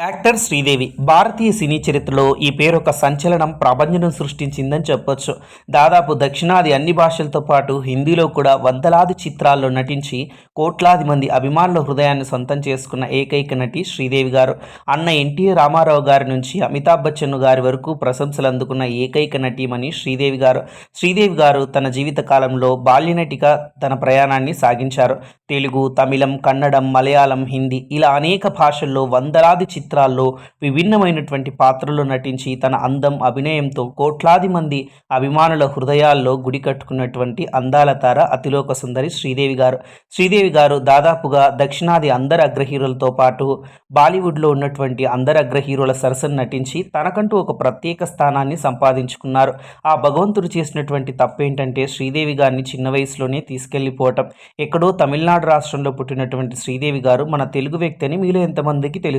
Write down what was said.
Actor Sridevi భారతీయ సినీ చరిత్రలో ఈ పేరు ఒక సంచలనం ప్రభంజనం సృష్టించిందని చెప్పొచ్చు. దాదాపు దక్షిణాది అన్ని భాషలతో పాటు హిందీలో కూడా వందలాది చిత్రాల్లో నటించి కోట్లాది మంది అభిమానుల హృదయాన్ని సొంతం చేసుకున్న ఏకైక నటి శ్రీదేవి గారు. అన్న ఎన్టీ రామారావు గారి నుంచి అమితాబ్ బచ్చన్ గారి వరకు ప్రశంసలు అందుకున్న ఏకైక నటీమణి శ్రీదేవి గారు. శ్రీదేవి గారు తన జీవిత కాలంలో బాల్యనటిగా తన ప్రయాణాన్ని సాగించారు. తెలుగు తమిళం కన్నడం మలయాళం హిందీ ఇలా అనేక భాషల్లో వందలాది చిత్రాల్లో విభిన్నమైనటువంటి పాత్రలు నటించి తన అందం అభినయంతో కోట్లాది మంది అభిమానుల హృదయాల్లో గుడి కట్టుకున్నటువంటి అందాల తార అతిలోక సుందరి శ్రీదేవి గారు. శ్రీదేవి గారు దాదాపుగా దక్షిణాది అందరు అగ్రహీరులతో పాటు బాలీవుడ్లో ఉన్నటువంటి అందరు అగ్రహీరుల సరసన నటించి తనకంటూ ఒక ప్రత్యేక స్థానాన్ని సంపాదించుకున్నారు. ఆ భగవంతుడు చేసినటువంటి తప్పేంటంటే శ్రీదేవి గారిని చిన్న వయసులోనే తీసుకెళ్ళిపోవటం ఎక్కడో తమిళనాడు రాష్ట్రంలో పుట్టినటువంటి శ్రీదేవి గారు మన తెలుగు వ్యక్తి అని మీలో ఎంతమందికి తెలుసు.